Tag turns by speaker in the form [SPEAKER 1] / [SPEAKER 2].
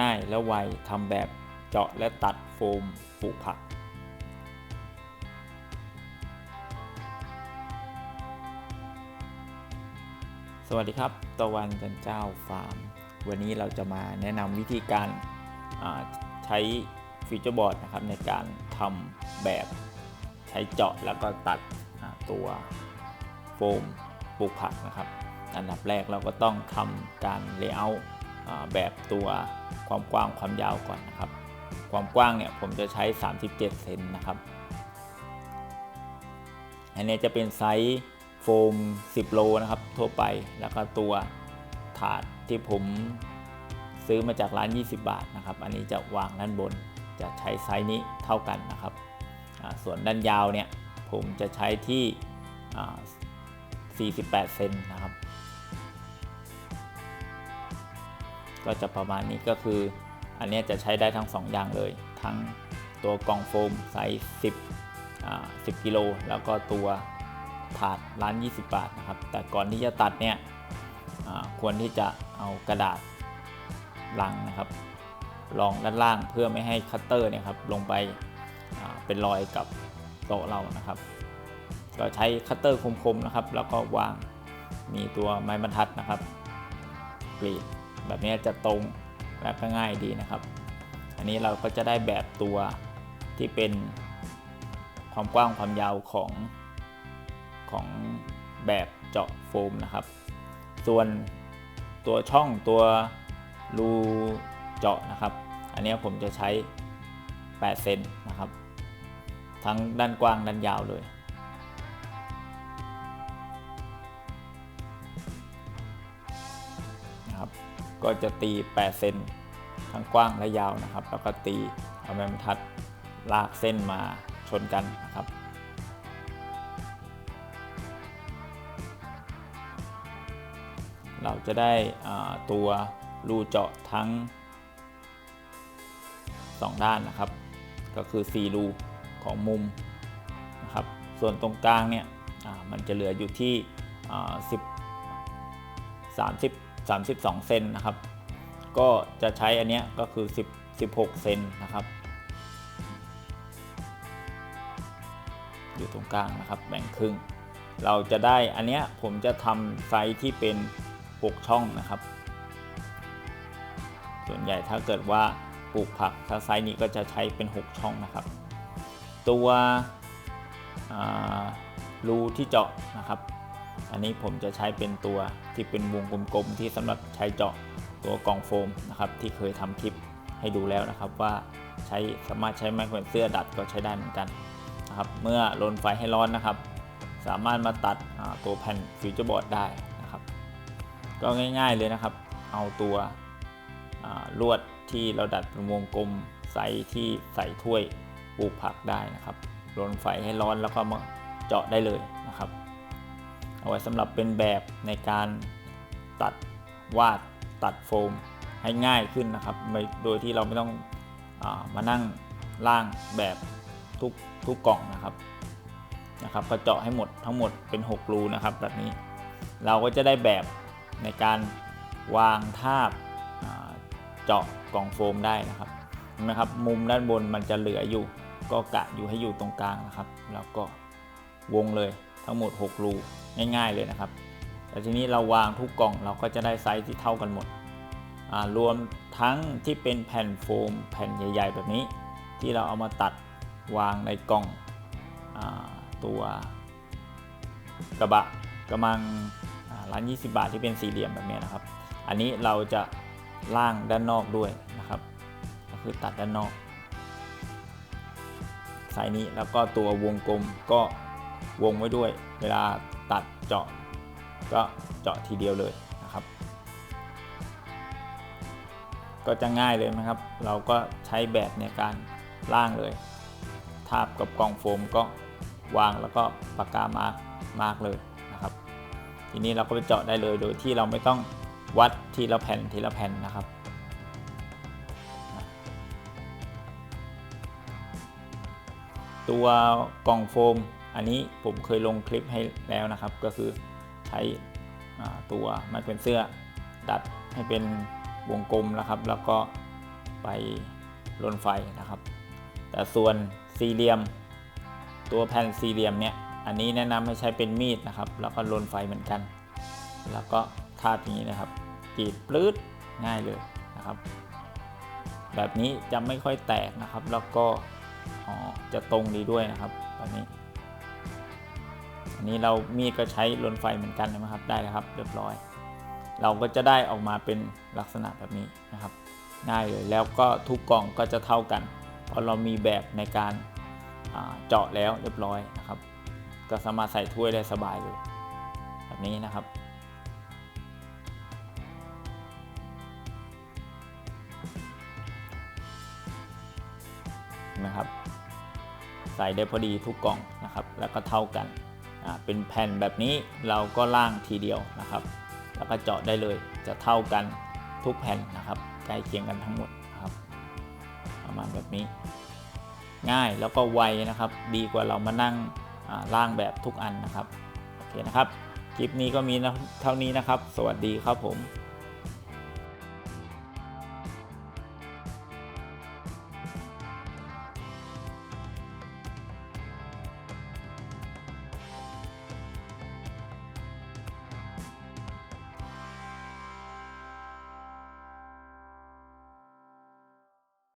[SPEAKER 1] ง่ายและไวทำแบบเจาะและตัดโฟมปลูกผัก สวัสดีครับ ตะวันจันเจ้าฟาร์ม วันนี้เราจะมาแนะนำวิธีการใช้ฟีเจอร์บอร์ดนะครับในการทำแบบใช้เจาะแล้วก็ตัดตัวโฟมปลูกผักนะครับ อันดับแรกเราก็ต้องทำการเลเยอร์ แบบตัวความกว้างความยาวก่อนนะครับ ความกว้างเนี่ยผมจะใช้ 37 เซนนะครับ อันนี้จะเป็นไซส์โฟม 10 โลนะครับ ทั่วไปแล้วก็ตัวถาดที่ผมซื้อมาจากร้าน 20 บาทนะครับ อันนี้จะวางด้านบนจะใช้ไซส์นี้เท่ากันนะครับ ส่วนด้านยาวเนี่ยผมจะใช้ที่อ่า48 เซนนะครับ ก็จะประมาณนี้ก็คือ อันนี้จะใช้ได้ทั้ง 2 อย่างเลย ทั้งตัวกล่องโฟมไซส์10อ่า10กิโลแล้วก็ตัวถาดร้าน 20 บาทนะครับ แต่ก่อนที่จะตัดเนี่ยควรที่จะเอากระดาษลังนะครับรองด้านล่างเพื่อไม่ให้คัตเตอร์เนี่ยครับลงไปเป็นรอยกับโต๊ะเรานะครับ ก็ใช้คัตเตอร์คมๆนะครับ แล้วก็วางมีตัวไม้บรรทัดนะครับกรีด แบบนี้จะตรงและก็ง่ายดีนะครับ อันนี้เราก็จะได้แบบตัวที่เป็นความกว้างความยาวของของแบบเจาะโฟมนะครับ ส่วนตัวช่องตัวรูเจาะนะครับ อันนี้ผมจะใช้8เซนนะครับ ทั้งด้านกว้างด้านยาวเลย ก็จะตี 8 เซนทั้งกว้างและยาวนะครับ แล้วก็ตีเอาไม้บรรทัดลากเส้นมาชนกันนะครับเราจะได้ตัวรูเจาะทั้ง 2 ด้านนะครับ ก็คือ 4 รูของมุมนะครับ ส่วนตรงกลางเนี่ยมันจะเหลืออยู่ที่ 10 30 32 เซนนะครับ ก็จะใช้อันเนี้ยก็คือ 10 16 เซนนะครับ อยู่ตรงกลางนะครับแบ่งครึ่ง เราจะได้อันเนี้ยผมจะทำไซส์ที่เป็น 6 ช่องนะครับ ส่วนใหญ่ถ้าเกิดว่าปลูกผักถ้าไซส์นี้ก็จะใช้เป็น 6 ช่องนะครับ ตัวรูที่เจาะนะครับ อันนี้ผมจะใช้เป็นตัวที่เป็นวงกลมๆที่สำหรับใช้เจาะตัวกล่องโฟมนะครับที่เคยทำคลิปให้ดูแล้วนะครับว่าใช้สามารถใช้ไม้แขวนเสื้อดัดก็ใช้ได้เหมือนกันนะครับเมื่อลนไฟให้ร้อนนะครับ สามารถมาตัดตัวแผ่นฟิวเจอร์บอร์ดได้นะครับ ก็ง่ายๆเลยนะครับ เอาตัวลวดที่เราดัดเป็นวงกลมใส่ที่ใส่ถ้วยปลูกผักได้นะครับลนไฟให้ร้อนแล้วก็มาเจาะได้เลยนะครับ เอาไว้สำหรับเป็นแบบในการตัดวาดตัดโฟมให้ง่ายขึ้นนะครับ โดยที่เราไม่ต้องอามานั่งล่างแบบทุกทุกกล่องนะครับนะครับก็เจาะให้หมดทั้งหมดเป็น 6 รูนะครับแบบนี้ เราก็จะได้แบบในการวางทาบอ่าเจาะกล่องโฟมได้นะครับเห็นไหมครับมุมด้านบนมันจะเหลืออยู่ ก็กะอยู่ให้อยู่ตรงกลางนะครับ แล้วก็วงเลย ทั้งหมด 6 รูง่าย ๆเลยนะครับ แต่ทีนี้เราวางทุกกล่องเราก็จะได้ไซส์ที่เท่ากันหมด รวมทั้งที่เป็นแผ่นโฟมแผ่นใหญ่ ๆ แบบนี้ ที่เราเอามาตัดวางในกล่องอตัวกระบะกระมังร้าน 20 บาทที่เป็นสี่เหลี่ยมแบบนี้นะครับ อันนี้เราจะล่างด้านนอกด้วยนะครับ ก็คือตัดด้านนอกสายนี้แล้วก็ตัววงกลมก็ วงไว้ด้วย เวลาตัดเจาะก็เจาะทีเดียวเลยนะครับ ก็จะง่ายเลยนะครับ เราก็ใช้แบบในการล่างเลย ทาบกับกล่องโฟมก็วางแล้วก็ปากกามาร์กมาร์กเลยนะครับ ทีนี้เราก็ไปเจาะได้เลยโดยที่เราไม่ต้องวัดทีละแผ่นทีละแผ่นนะครับตัวกล่องโฟม อันนี้ผมเคยลงคลิปให้แล้วนะครับ ก็คือใช้ตัวไม้เป็นเสื้อดัดให้เป็นวงกลมนะครับ แล้วก็ไปลนไฟนะครับ แต่ส่วนสี่เหลี่ยม ตัวแผ่นสี่เหลี่ยมเนี่ยอันนี้แนะนำให้ใช้เป็นมีดนะครับ แล้วก็ลนไฟเหมือนกัน แล้วก็ทาบอย่างนี้นะครับกรีดปลื้ดง่ายเลยนะครับ แบบนี้จะไม่ค่อยแตกนะครับ แล้วก็จะตรงดีด้วยนะครับแบบนี้ นี้เรามีก็ใช้ลนไฟเหมือนกันนะครับ ได้แล้วครับเรียบร้อย เราก็จะได้ออกมาเป็นลักษณะแบบนี้นะครับง่ายเลยแล้วก็ทุกกล่องก็จะเท่ากัน เพราะเรามีแบบในการเจาะแล้วเรียบร้อยนะครับ ก็สามารถใส่ถ้วยได้สบายเลย แบบนี้นะครับเห็นไหมครับ ใส่ได้พอดีทุกกล่องนะครับ แล้วก็เท่ากัน เป็นแผ่นแบบนี้เราก็ล่างทีเดียวนะครับ แล้วก็เจาะได้เลยจะเท่ากันทุกแผ่นนะครับใกล้เคียงกันทั้งหมดนะครับ ประมาณแบบนี้ ง่ายแล้วก็ไวนะครับ ดีกว่าเรามานั่งล่างแบบทุกอันนะครับโอเคนะครับคลิปนี้ก็มีเท่านี้นะครับ สวัสดีครับผม